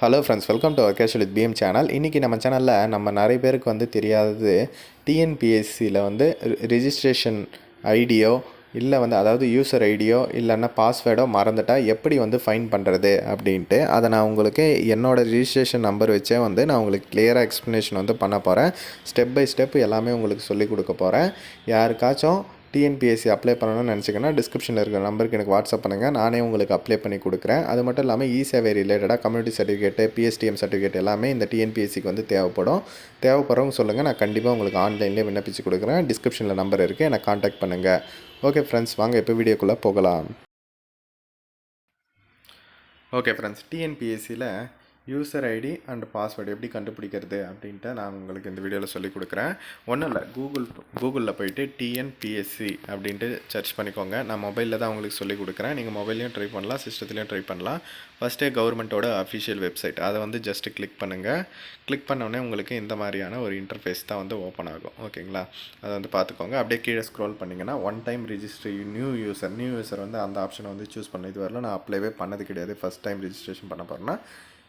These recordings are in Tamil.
Hello friends welcome to casual with PM channel இன்றைக்கி நம்ம சேனலில் நம்ம நிறைய பேருக்கு வந்து தெரியாதது டிஎன்பிஎஸ்சியில் வந்து ரிஜிஸ்ட்ரேஷன் ஐடியோ இல்லை வந்து அதாவது யூசர் ஐடியோ இல்லைன்னா பாஸ்வேர்டோ மறந்துட்டால் எப்படி வந்து ஃபைன் பண்ணுறது அப்படின்ட்டு அதை நான் உங்களுக்கு என்னோடய ரிஜிஸ்ட்ரேஷன் நம்பர் வச்சே வந்து நான் உங்களுக்கு கிளியராக எக்ஸ்ப்ளனேஷன் வந்து பண்ண போகிறேன் ஸ்டெப் பை ஸ்டெப் எல்லாமே உங்களுக்கு சொல்லிக் கொடுக்க போகிறேன் யாருக்காச்சும் டிஎன்பிஎஸ்சி அப்ளை பண்ணணும்னு நினச்சிங்கன்னா டிஸ்கிரிப்ஷனில் இருக்கிற நம்பருக்கு எனக்கு வாட்ஸ்அப் பண்ணுங்கள் நானே உங்களுக்கு அப்ளை பண்ணி கொடுக்குறேன். அது மட்டும் இல்லாமல் இ சேவை ரிலேட்டடாக கம்யூனிட்டி சர்டிஃபிகேட்டு பிஎஸ்டிஎம் சர்டிஃபிகேட் எல்லாமே இந்த டிஎன்பிஎஸ்சிக்கு வந்து தேவைப்படும். தேவைப்படுறவங்க சொல்லுங்கள் நான் கண்டிப்பாக உங்களுக்கு ஆன்லைன்லேயே விண்ணப்பிச்சு கொடுக்குறேன். டிஸ்கிரிப்ஷனில் நம்பர் இருக்குது என்னை காண்டாக்ட் பண்ணுங்கள் ஓகே ஃப்ரெண்ட்ஸ் வாங்க இப்போ வீடியோக்குள்ளே போகலாம். ஓகே ஃப்ரெண்ட்ஸ் டிஎன்பிஎஸ்சியில் யூசர் ஐடி அண்ட் பாஸ்வேர்டு எப்படி கண்டுபிடிக்கிறது அப்படின்ட்டு நான் உங்களுக்கு இந்த வீடியோவில் சொல்லி கொடுக்குறேன். ஒன்றும் இல்லை கூகுள் கூகுளில் போயிட்டு டிஎன்பிஎஸ்சி அப்படின்ட்டு சர்ச் பண்ணிக்கோங்க. நான் மொபைலில் தான் உங்களுக்கு சொல்லி கொடுக்குறேன். நீங்கள் மொபைல்லையும் ட்ரை பண்ணலாம் சிஸ்டத்துலையும் ட்ரை பண்ணலாம். ஃபஸ்ட்டே கவர்மெண்ட்டோட அஃபிஷியல் வெப்சைட் அதை வந்து ஜஸ்ட்டு கிளிக் பண்ணுங்கள் கிளிக் பண்ணோடனே உங்களுக்கு இந்த மாதிரியான ஒரு இன்டர்ஃபேஸ் தான் வந்து ஓப்பன் ஆகும். ஓகேங்களா அதை வந்து பார்த்துக்கோங்க. அப்படியே கீழே ஸ்க்ரோல் பண்ணிங்கன்னா one time register new user new user வந்து அந்த ஆப்ஷனை வந்து சூஸ் பண்ண இது வரல நான் அப்ளைவே பண்ணது கிடையாது. ஃபஸ்ட் டைம் ரிஜிஸ்ட்ரேஷன் பண்ண போகிறேன்னா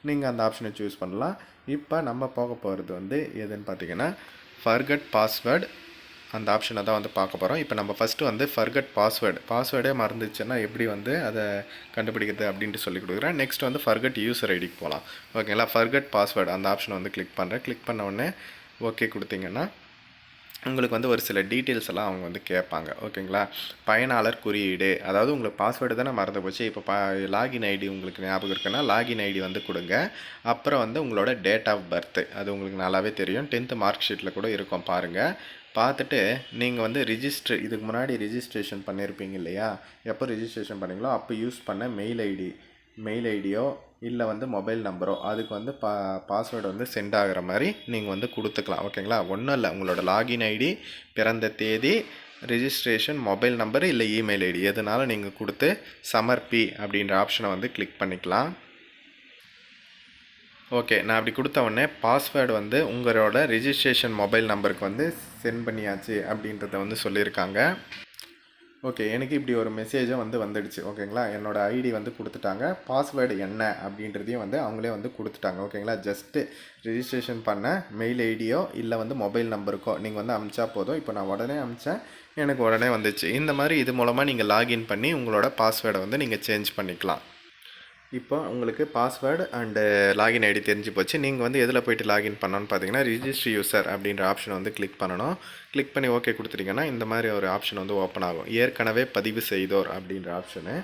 நீங்கள் அந்த ஆப்ஷனை சூஸ் பண்ணலாம். இப்போ நம்ம போக போகிறது வந்து எதுன்னு பார்த்தீங்கன்னா ஃபர்கட் பாஸ்வேர்டு அந்த ஆப்ஷனை தான் வந்து பார்க்க போகிறோம் இப்போ நம்ம ஃபஸ்ட்டு வந்து ஃபர்கட் பாஸ்வேர்டு பாஸ்வேர்டே மறந்துச்சுன்னா எப்படி வந்து அதை கண்டுபிடிக்கிறது அப்படின்ட்டு சொல்லி கொடுக்குறேன். நெக்ஸ்ட் வந்து ஃபர்கட் யூசர் ஐடிக்கு போகலாம் ஓகேங்களா ஃபர்கட் பாஸ்வேர்டு அந்த ஆப்ஷனை வந்து கிளிக் பண்ணுறேன் கிளிக் பண்ண உடனே ஓகே கொடுத்தீங்கன்னா உங்களுக்கு வந்து ஒரு சில டீட்டெயில்ஸ் எல்லாம் அவங்க வந்து கேட்பாங்க. ஓகேங்களா பயனாளர் குறியீடு. அதாவது உங்களுக்கு பாஸ்வேர்டு தானே மறந்து போச்சு. இப்போ பா லாகின் ஐடி உங்களுக்கு ஞாபகம் இருக்குன்னா லாகின் ஐடி வந்து கொடுங்க. அப்புறம் வந்து உங்களோட டேட் ஆஃப் பர்த் அது உங்களுக்கு நல்லாவே தெரியும். டென்த்து மார்க் ஷீட்டில் கூட இருக்கும் பாருங்கள் பார்த்துட்டு நீங்கள் வந்து ரிஜிஸ்டர் இதுக்கு முன்னாடி ரிஜிஸ்ட்ரேஷன் பண்ணியிருப்பீங்க இல்லையா? எப்போ ரிஜிஸ்ட்ரேஷன் பண்ணீங்களோ அப்போ யூஸ் பண்ண மெயில் ஐடி மெயில் ஐடியோ இல்லை வந்து மொபைல் நம்பரோ அதுக்கு வந்து பா பாஸ்வேர்டு வந்து சென்ட் ஆகிற மாதிரி நீங்கள் வந்து கொடுத்துக்கலாம். ஓகேங்களா ஒன்றும் இல்லை. உங்களோட லாகின் ஐடி பிறந்த தேதி ரிஜிஸ்ட்ரேஷன் மொபைல் நம்பர் இல்லை இமெயில் ஐடி எதுனாலும் நீங்கள் கொடுத்து சமர்ப்பி அப்படின்ற ஆப்ஷனை வந்து கிளிக் பண்ணிக்கலாம். ஓகே நான் அப்படி கொடுத்த உடனே பாஸ்வேர்டு வந்து உங்களோட ரிஜிஸ்ட்ரேஷன் மொபைல் நம்பருக்கு வந்து சென்ட் பண்ணியாச்சு அப்படின்றத வந்து சொல்லியிருக்காங்க. ஓகே எனக்கு இப்படி ஒரு மெசேஜும் வந்து வந்துடுச்சு. ஓகேங்களா என்னோடய ஐடி வந்து கொடுத்துட்டாங்க. பாஸ்வேர்டு என்ன அப்படின்றதையும் வந்து அவங்களே வந்து கொடுத்துட்டாங்க. ஓகேங்களா ஜஸ்ட்டு ரிஜிஸ்ட்ரேஷன் பண்ண மெயில் ஐடியோ இல்லை வந்து மொபைல் நம்பருக்கோ நீங்கள் வந்து அமிச்சா போதும். இப்போ நான் உடனே அமிச்சேன். எனக்கு உடனே வந்துச்சு. இந்த மாதிரி இது மூலமாக நீங்கள் லாகின் பண்ணி உங்களோட பாஸ்வேர்டை வந்து நீங்கள் சேஞ்ச் பண்ணிக்கலாம். இப்போ உங்களுக்கு பாஸ்வேர்டு அண்டு லாகின் ஐடி தெரிஞ்சு போச்சு. நீங்கள் வந்து எதில் போயிட்டு லாகின் பண்ணணும்னு பார்த்தீங்கன்னா ரிஜிஸ்டர் யூசர் அப்படின்ற ஆப்ஷன் வந்து கிளிக் பண்ணணும். கிளிக் பண்ணி ஓகே கொடுத்துட்டிங்கன்னா இந்த மாதிரி ஒரு ஆப்ஷன் வந்து ஓப்பன் ஆகும். ஏற்கனவே பதிவு செய்தோர் அப்படின்ற ஆப்ஷனு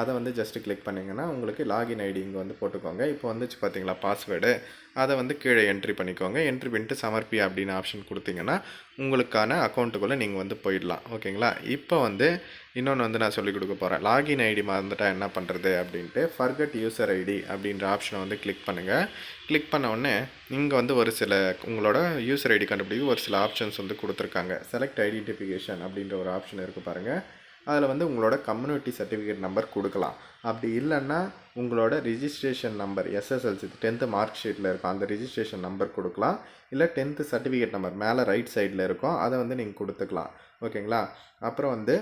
அதை வந்து ஜஸ்ட்டு கிளிக் பண்ணிங்கன்னா உங்களுக்கு லாகின் ஐடி இங்கே வந்து போட்டுக்கோங்க. இப்போ வந்துச்சு பார்த்தீங்களா பாஸ்வேர்டு அதை வந்து கீழே என்ட்ரி பண்ணிக்கோங்க. என்ட்ரி பண்ணிட்டு சமர்ப்பி அப்படின்னு ஆப்ஷன் கொடுத்தீங்கன்னா உங்களுக்கான அக்கௌண்ட்டுக்குள்ளே நீங்கள் வந்து போயிடலாம். ஓகேங்களா இப்போ வந்து இன்னொன்று வந்து நான் சொல்லிக் கொடுக்க போகிறேன் லாகின் ஐடி மறந்துட்டா என்ன பண்ணுறது அப்படின்ட்டு ஃபர்கட் யூசர் ஐடி அப்படின்ற ஆப்ஷனை வந்து கிளிக் பண்ணுங்கள் கிளிக் பண்ண உடனே இங்கே வந்து ஒரு சில உங்களோட யூசர் ஐடி கண்டுபிடிக்க ஒரு சில ஆப்ஷன்ஸ் வந்து கொடுத்துருக்காங்க. செலக்ட் ஐடென்டிஃபிகேஷன் அப்படின்ற ஒரு ஆப்ஷன் இருக்குது பாருங்கள் அதில் வந்து உங்களோட கம்யூனிட்டி சர்டிஃபிகேட் நம்பர் கொடுக்கலாம். அப்படி இல்லைன்னா உங்களோட registration number SSLC tenth mark ஷீட்டில் இருக்கும் அந்த ரிஜிஸ்ட்ரேஷன் நம்பர் கொடுக்கலாம். இல்லை டென்த்து சர்டிஃபிகேட் நம்பர் மேலே ரைட் சைடில் இருக்கும். அதை வந்து நீங்கள் கொடுத்துக்கலாம். ஓகேங்களா? அப்புறம் வந்து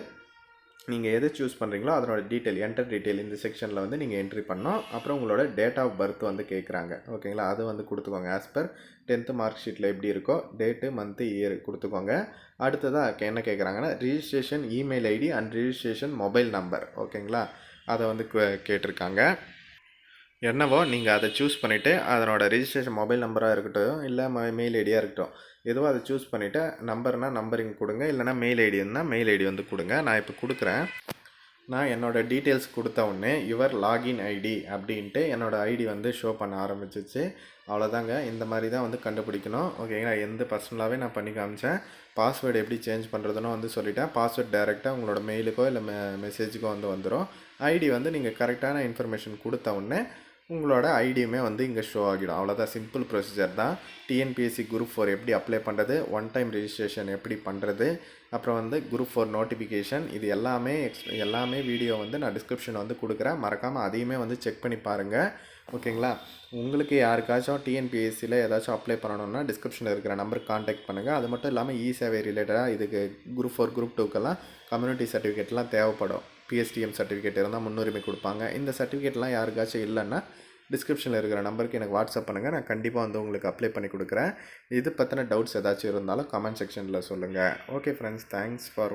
நீங்கள் எது சூஸ் பண்ணுறீங்களோ அதனோட டீட்டெயில் என்டர் டீட்டெயில் இந்த செக்ஷனில் வந்து நீங்கள் என்ட்ரி பண்ணோம் அப்புறம் உங்களோட டேட் ஆஃப் பர்த் வந்து கேட்குறாங்க ஓகேங்களா? அது வந்து கொடுத்துக்கோங்க. ஆஸ் பர் டென்த்து மார்க் ஷீட்டில் எப்படி இருக்கோ டேட்டு மந்த்து இயர் கொடுத்துக்கோங்க. அடுத்ததாக என்ன கேட்குறாங்கன்னா registration email ID and registration mobile number ஓகேங்களா? அதை வந்து கேட்டிருக்காங்க. என்னவோ நீங்கள் அதை சூஸ் பண்ணிவிட்டு அதனோட ரிஜிஸ்ட்ரேஷன் மொபைல் நம்பராக இருக்கட்டும் இல்லை மெயில் ஐடியாக இருக்கட்டும். எதுவோ அதை சூஸ் பண்ணிவிட்டு நம்பர்னால் நம்பரிங் கொடுங்க இல்லைனா மெயில் ஐடின்னா மெயில் ஐடி வந்து கொடுங்க. நான் இப்போ கொடுக்குறேன். நான் என்னோடய டீட்டெயில்ஸ் கொடுத்த உடனே யுவர் லாகின் ஐடி அப்படின்ட்டு என்னோடய ஐடி வந்து ஷோ பண்ண ஆரம்பிச்சிச்சு. அவ்வளோதாங்க இந்த மாதிரி தான் வந்து கண்டுபிடிக்கணும். ஓகேங்களா எந்த பர்சனலாகவே நான் பண்ணி காமிச்சேன். பாஸ்வேர்டு எப்படி சேஞ்ச் பண்ணுறதுன்னு வந்து சொல்லிட்டேன். பாஸ்வேர்ட் டேரெக்டாக உங்களோட மெயிலுக்கோ இல்லை மெ மெசேஜுக்கோ வந்து வந்துடும் ஐடி வந்து நீங்கள் கரெக்டான இன்ஃபர்மேஷன் கொடுத்த உடனே உங்களோட ஐடியுமே வந்து இங்கே ஷோ ஆகிடும். அவ்வளோதான் சிம்பிள் ப்ரொசீஜர் தான். டிஎன்பிஎஸ்சி குரூப் ஃபோர் எப்படி அப்ளை பண்ணுறது ஒன் டைம் ரிஜிஸ்ட்ரேஷன் எப்படி பண்ணுறது அப்புறம் வந்து குரூப் ஃபோர் நோட்டிஃபிகேஷன் இது எல்லாமே எக்ஸ் எல்லாமே வீடியோ வந்து நான் டிஸ்கிரிப்ஷன் வந்து கொடுக்குறேன். மறக்காமல் அதையுமே வந்து செக் பண்ணி பாருங்கள் ஓகேங்களா உங்களுக்கு யாருக்காச்சும் டிஎன்பிஎஸ்சியில் ஏதாச்சும் அப்ளை பண்ணணும்னா டிஸ்கிரிப்ஷனில் இருக்கிற நம்பருக்கு காண்டாக்ட் பண்ணுங்கள் அது மட்டும் இல்லாமல் இ சேவை ரிலேட்டடாக இதுக்கு குரூப் ஃபோர் குரூப் டூக்கெல்லாம் கம்யூனிட்டி சர்டிஃபிகேட்லாம் தேவைப்படும். பிஎஸ்டிஎம் சர்டிஃபிகேட் இருந்தால் முன்னுரிமை கொடுப்பாங்க. இந்த சர்டிஃபிகேட்லாம் யாருக்காச்சும் இல்லைன்னா டிஸ்கிரிப்ஷனில் இருக்கிற நம்பருக்கு எனக்கு வாட்ஸ்அப் பண்ணுங்கள் நான் கண்டிப்பாக வந்து உங்களுக்கு அப்ளை பண்ணி கொடுக்குறேன். இது பற்றின டவுட்ஸ் ஏதாச்சும் இருந்தாலும் கமெண்ட் செக்ஷனில் சொல்லுங்கள் ஓகே ஃப்ரெண்ட்ஸ் தேங்க்ஸ் ஃபார்